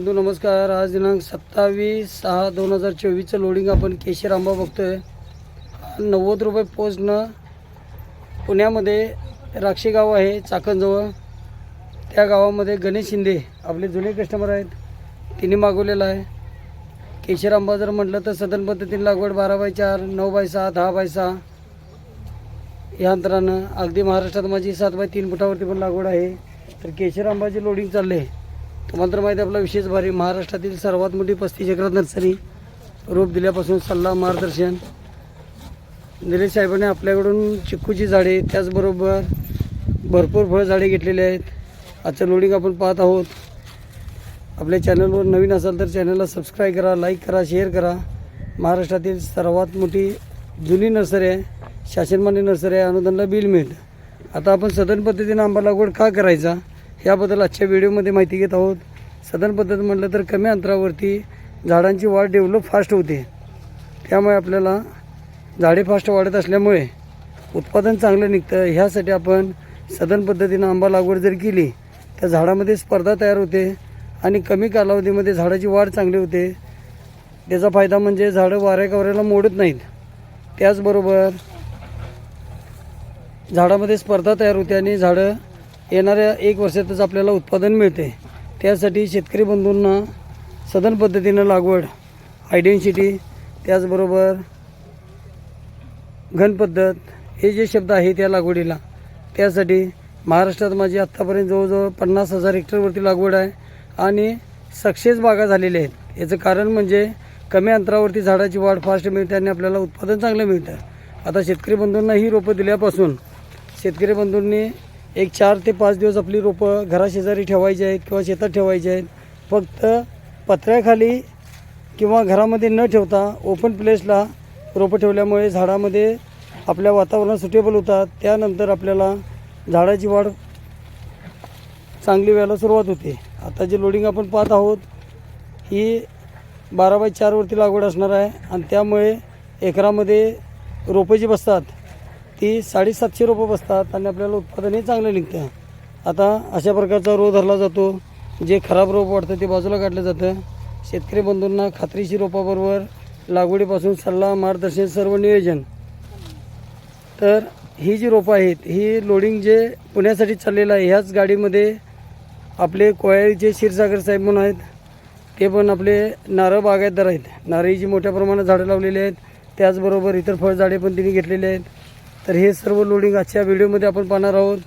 बंधू नमस्कार. आज दिनांक सत्तावीस सहा दोन हजार चोवीसचं लोडिंग आपण केशर आंबा बघतोय. नव्वद रुपये पोचनं पुण्यामध्ये राक्षी गाव आहे चाकणजवळ. त्या गावामध्ये गणेश शिंदे आपले जुने कस्टमर आहेत तिने मागवलेला आहे. केशर आंबा जर म्हटलं तर सदन पद्धतीने लागवड बारा बाय चार नऊ बाय सहा दहा बाय सहा. या अंतरानं अगदी महाराष्ट्रात माझी सात बाय तीन फुटावरती पण लागवड आहे. तर केशर आंबाची लोडिंग चालले. आहे तुम्हाला तर माहिती आपला विशेष भारी महाराष्ट्रातील सर्वात मोठी पस्तीस एकरात नर्सरी रोप दिल्यापासून सल्ला मार्गदर्शन. दिलीप साहेबांनी आपल्याकडून चिक्कूची झाडे त्याचबरोबर भरपूर फळ झाडे घेतलेली आहेत. आजचं लोडिंग आपण पाहत आहोत. आपल्या चॅनलवर नवीन असाल तर चॅनलला सबस्क्राईब करा लाईक करा शेअर करा. महाराष्ट्रातील सर्वात मोठी जुनी नर्सरी आहे. शासनमान्य नर्सरी आहे. अनुदानला बिल मिळतं. आता आपण सदन पद्धतीनं आंबा लागवड का करायचा? याबद्दल आजच्या व्हिडिओमध्ये माहिती घेत आहोत. सदन पद्धत म्हटलं तर कमी अंतरावरती झाडांची वाढ डेव्हलप फास्ट होते. त्यामुळे आपल्याला झाडे फास्ट वाढत असल्यामुळे उत्पादन चांगलं निघतं. ह्यासाठी आपण सदन पद्धतीनं आंबा लागवड जर केली तर झाडामध्ये स्पर्धा तयार होते आणि कमी कालावधीमध्ये झाडाची वाढ चांगली होते. त्याचा फायदा म्हणजे झाडं वाऱ्या कवऱ्याला मोडत नाहीत. त्याचबरोबर झाडामध्ये स्पर्धा तयार होते आणि झाडं येणाऱ्या एक वर्षातच आपल्याला उत्पादन मिळते. त्यासाठी शेतकरी बंधूंना सदन पद्धतीनं लागवड आयडेन्सिटी त्याचबरोबर घन पद्धत हे जे शब्द आहे त्या लागवडीला त्यासाठी महाराष्ट्रात माझी आत्तापर्यंत जवळजवळ पन्नास हजार हेक्टरवरती लागवड आहे आणि सक्सेस बागा झालेल्या आहेत. याचं कारण म्हणजे कमी अंतरावरती झाडाची वाढ फास्ट मिळते आणि आपल्याला उत्पादन चांगलं मिळतं. आता शेतकरी बंधूंना ही रोपं दिल्यापासून शेतकरी बंधूंनी एक चार ते पाच दिवस आपली रोपं घराशेजारी ठेवायची आहेत किंवा शेतात ठेवायची आहेत. फक्त पत्र्याखाली किंवा घरामध्ये न ठेवता ओपन प्लेसला रोपं ठेवल्यामुळे झाडामध्ये आपल्या वातावरणात सुटेबल होतात. त्यानंतर आपल्याला झाडाची वाढ चांगली व्हायला सुरुवात होते. आता जे लोडिंग आपण पाहत आहोत ही बारा बाय चारवरती लागवड असणार आहे आणि त्यामुळे एकरामध्ये रोपं जी बसतात ती साडेसातशे रोपं बसतात आणि आपल्याला उत्पादनही चांगलं निघतं. आता अशा प्रकारचा रोग धरला जातो. जे खराब रोप वाढतं ते बाजूला काढलं जातं. शेतकरी बंधूंना खात्रीशीर रोपाबरोबर लागवडीपासून सल्ला मार्गदर्शन सर्व नियोजन. तर ही जी रोपं आहेत ही लोडिंग जे पुण्यासाठी चाललेलं आहे ह्याच गाडीमध्ये आपले कोयाळीचे क्षीरसागर साहेब म्हणून आहेत. ते पण आपले नारळ बागायतदार आहेत. नारळीची मोठ्या प्रमाणात झाडं लावलेली आहेत. त्याचबरोबर इतर फळझाडे पण तिने घेतलेली आहेत. तर हे सर्व लोडिंग आजच्या व्हिडिओमध्ये आपण पाहणार आहोत.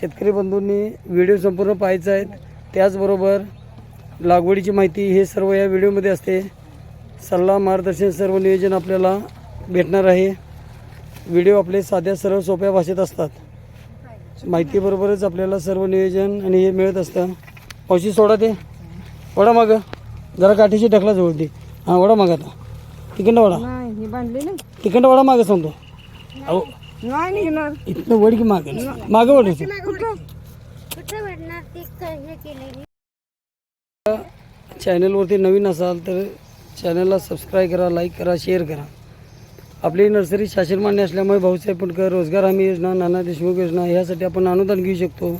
शेतकरी बंधूंनी व्हिडिओ संपूर्ण पाहायचा आहेत त्याचबरोबर लागवडीची माहिती हे सर्व या व्हिडिओमध्ये असते. सल्ला मार्गदर्शन सर्व नियोजन आपल्याला भेटणार आहे. व्हिडिओ आपले साध्या सरळ सोप्या भाषेत असतात. माहितीबरोबरच आपल्याला सर्व नियोजन आणि हे मिळत असतं. औषध सोडा ते. वडा मागं. जरा काठीशी ढकला जवळ ती हां वडा मागा आता. तिकडं वडा. तिकडं वडा मागं सांगतो. अहो नाही निघणार. इथनं वड की मागं मागं वडायचं कुठं ते हे केलेली? चॅनलवरती नवीन असाल तर चॅनलला सबस्क्राईब करा लाईक करा शेअर करा. आपली नर्सरी शासन मान्य असल्यामुळे भाऊसाहेब फुंडकर रोजगार हमी योजना नाना देशमुख योजना ह्यासाठी आपण अनुदान घेऊ शकतो.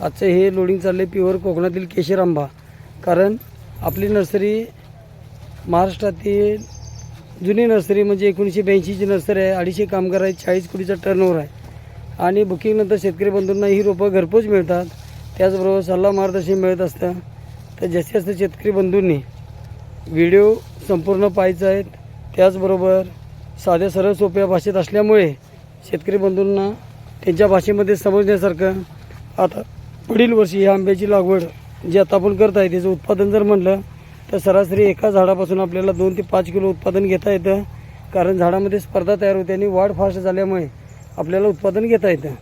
आजचं हे लोडिंग चालले प्युअर कोकणातील केशर आंबा. कारण आपली नर्सरी महाराष्ट्रातील जुनी नर्सरी म्हणजे एकोणीसशे ब्याऐंशीची नर्सरी आहे अडीचशे कामगार आहेत चाळीस कोटीचा टर्नओव्हर आहे. आणि बुकिंगनंतर शेतकरी बंधूंना ही रोपं घरपोच मिळतात. त्याचबरोबर सल्ला मार्गदर्शन मिळत असतं. तर जास्तीत जास्त शेतकरी बंधूंनी व्हिडिओ संपूर्ण पाहायचा आहेत त्याचबरोबर साध्या सरळ सोप्या भाषेत असल्यामुळे शेतकरी बंधूंना त्यांच्या भाषेमध्ये समजण्यासारखं आता पुढील वर्षी ह्या आंब्याची लागवड जी आता आपण करत आहे त्याचं उत्पादन जर म्हणलं तर सरासरी एका झाडापासून आपल्याला दोन ते पाच किलो उत्पादन घेता येतं. कारण झाडामध्ये स्पर्धा तयार होते आणि वाढ फास्ट झाल्यामुळे आपल्याला उत्पादन घेता येतं.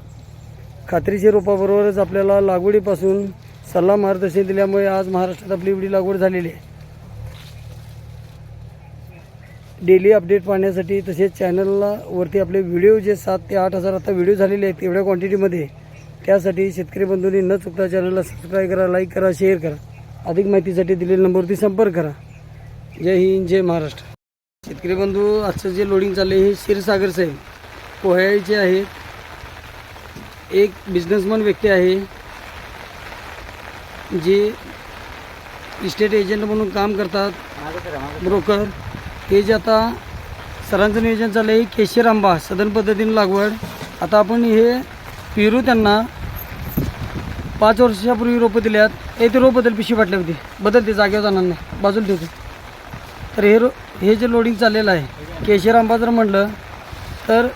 खात्रीच्या रोपाबरोबरच आपल्याला लागवडीपासून सल्ला मार्गदर्शन दिल्यामुळे आज महाराष्ट्रात आपली एवढी लागवड झालेली आहे. डेली अपडेट पाहण्यासाठी तसेच चॅनलला वरती आपले व्हिडिओ जे सात ते आठ हजार आता व्हिडिओ झालेले आहेत एवढ्या क्वांटिटीमध्ये त्यासाठी शेतकरी बंधूंनी न चुकता चॅनलला सबस्क्राईब करा लाईक करा शेअर करा. अधिक माहितीसाठी दिलेल्या नंबरवरती संपर्क करा. जय हिंद जय महाराष्ट्र. शेतकरी बंधू आजचं जे लोडिंग चाललं आहे हे क्षीरसागर साहेब पोह्याचे आहेत एक बिझनेसमॅन व्यक्ती आहे जे इस्टेट एजंट म्हणून काम करतात ब्रोकर हे जे आता सरांचं नियोजन चाललं आहे केशर आंबा सदन पद्धतीने लागवड. आता आपण हे पेरू त्यांना पाच वर्षापूर्वी रोपं दिल्यात आहेत. ते रोप बदल पिशवी फाटली होती. बदलते जागेवर जाणार नाही. बाजूला ठेवते. तर हे रो हे जे लोडिंग चाललेलं आहे केशर आंबा जर म्हटलं तर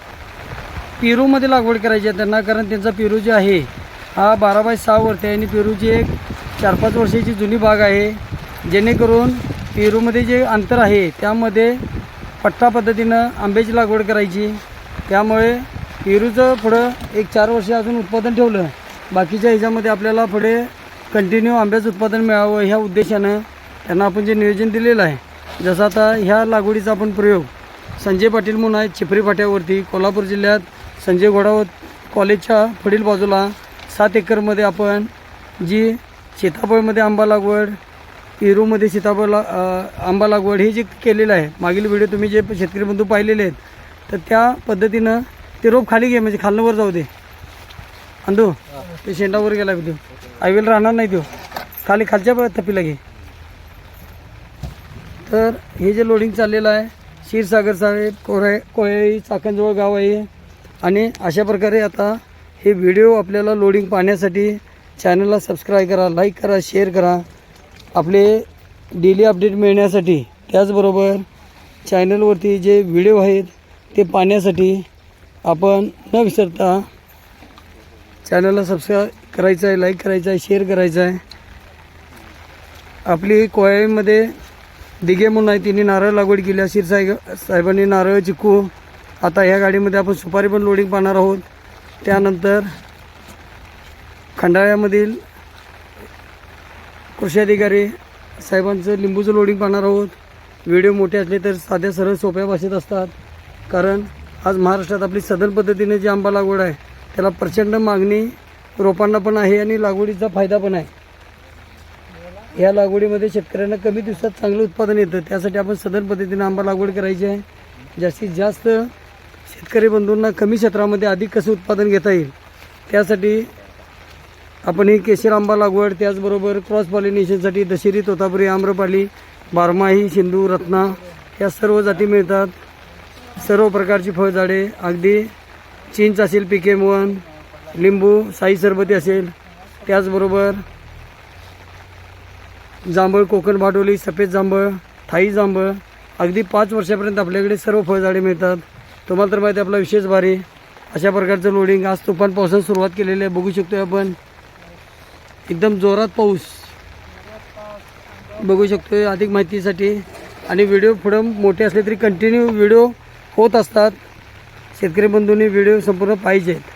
पेरूमध्ये लागवड करायची आहे त्यांना कारण त्यांचा पेरू जे आहे हा बारा बाय सहा वरती आहे आणि पेरूची एक चार पाच वर्षाची जुनी बाग आहे. जेणेकरून पेरूमध्ये जे अंतर आहे त्यामध्ये पट्टा पद्धतीनं आंब्याची लागवड करायची. त्यामुळे पेरूचं पुढं एक चार वर्ष अजून उत्पादन ठेवलं. बाकीच्या ह्याच्यामध्ये आपल्याला पुढे कंटिन्यू आंब्याचं उत्पादन मिळावं ह्या उद्देशानं त्यांना आपण जे नियोजन दिलेलं आहे जसं आता ह्या लागवडीचा आपण प्रयोग संजय पाटील म्हणून आहेत चिपरी फाट्यावरती कोल्हापूर जिल्ह्यात संजय घोडावत कॉलेजच्या पुढील बाजूला सात एकरमध्ये आपण जी सीताफळमध्ये आंबा लागवड पेरूमध्ये सीताफळ ला- आंबा लागवड हे जे केलेलं आहे मागील व्हिडिओ तुम्ही जे शेतकरी बंधू पाहिलेले आहेत तर त्या पद्धतीनं ते रोप खाली घे म्हणजे खालनवर जाऊ दे. अंधू ते शेंडावर गेला देऊ आईवेल राहणार नाही तो. खाली खालच्या प- तपीला घे. तर हे जे लोडिंग चाललेलं आहे क्षीरसागर साहेब कोरे कोळी चाकणजवळ गाव आहे. आणि अशा प्रकारे आता हे व्हिडिओ आपल्याला लोडिंग पाहण्यासाठी चॅनलला सबस्क्राईब करा लाईक करा शेअर करा. आपले डेली अपडेट मिळण्यासाठी त्याचबरोबर चॅनलवरती जे व्हिडिओ आहेत ते पाहण्यासाठी आपण न विसरता चॅनलला सबस्क्राईब करायचं आहे लाईक करायचं आहे शेअर करायचं आहे आपली कोळ्यामध्ये दिघे म्हणून आहे तिने नारळ लागवड केली आहे साहेब साहेबांनी नारळ चिकू. आता ह्या गाडीमध्ये आपण सुपारी पण लोडिंग पाहणार आहोत. त्यानंतर खंडाळ्यामधील कृषी अधिकारी साहेबांचं लिंबूचं लोडिंग पाहणार आहोत. व्हिडिओ मोठे असले तर साध्या सरळ सोप्या भाषेत असतात. कारण आज महाराष्ट्रात आपली सदन पद्धतीने जी आंबा लागवड आहे त्याला प्रचंड मागणी रोपांना पण आहे आणि लागवडीचा फायदा पण आहे. या लागवडीमध्ये शेतकऱ्यांना कमी दिवसात चांगलं उत्पादन येतं. त्यासाठी आपण सदन पद्धतीने आंबा लागवड करायची आहे. जास्तीत जास्त शेतकरी बंधूंना कमी क्षेत्रामध्ये अधिक कसं उत्पादन घेता येईल त्यासाठी आपण ही केशर आंबा लागवड त्याचबरोबर क्रॉस पॉलिनेशनसाठी दशेरी तोतापुरी आम्रपाली बारमाही सिंधू रत्ना या सर्व जाती मिळतात. सर्व प्रकारची फळझाडे अगदी चिंच असेल पिके वन लिंबू साई सरबती असेल. त्याचबरोबर जांभळ कोकण भाडोली सफेद जांभळ थाई जांभळ. अगदी पाच वर्षापर्यंत आपल्याकडे सर्व फळझाडे मिळतात. तुम्हाला तर माहिती आहे आपला विशेष भारी. अशा प्रकारचं लोडिंग आज तुफान पावसानं सुरुवात केलेली आहे. बघू शकतोय आपण. एकदम जोरात पाऊस. बघू शकतोय अधिक माहितीसाठी. आणि व्हिडिओ पुढं मोठे असले तरी कंटिन्यू व्हिडिओ होत असतात. शेतकरी बंधूंनी व्हिडिओ संपूर्ण पाहिजेत.